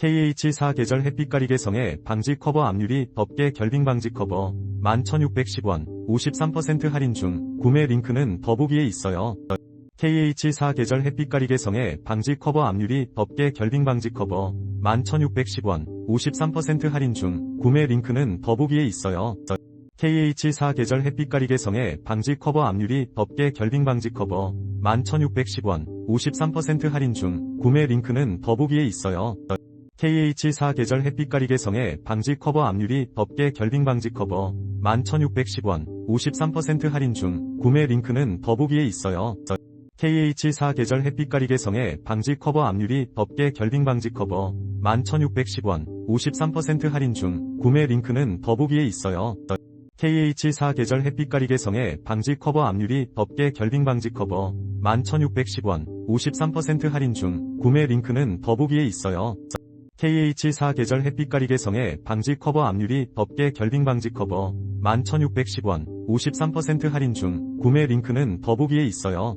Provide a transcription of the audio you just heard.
KH4 계절 햇빛 가리 개성의 방지 커버 앞유리 덮개 결빙 방지 커버 11,610원 53% 할인 중 구매 링크는 더보기에 있어요. KH4 계절 햇빛 가리 개성의 방지 커버 앞유리 덮개 결빙 방지 커버 11,610원 53% 할인 중 구매 링크는 더보기에 있어요. KH4 계절 햇빛 가리 개성의 방지 커버 앞유리 덮개 결빙 방지 커버 11,610원 53% 할인 중 구매 링크는 더보기에 있어요. KH4 계절 햇빛 가리 개성의 방지 커버 앞유리 덮개 결빙 방지 커버 11,610원 53% 할인 중 구매 링크는 더보기에 있어요. KH4 계절 햇빛 가리 개성의 방지 커버 앞유리 덮개 결빙 방지 커버 11,610원 53% 할인 중 구매 링크는 더보기에 있어요. KH4 계절 햇빛 가리 개성의 방지 커버 앞유리 덮개 결빙 방지 커버 11,610원 53% 할인 중 구매 링크는 더보기에 있어요. KH4 계절 햇빛 가리 개성의 방지 커버 앞유리 덮개 결빙 방지 커버 11,610원 53% 할인 중 구매 링크는 더보기에 있어요.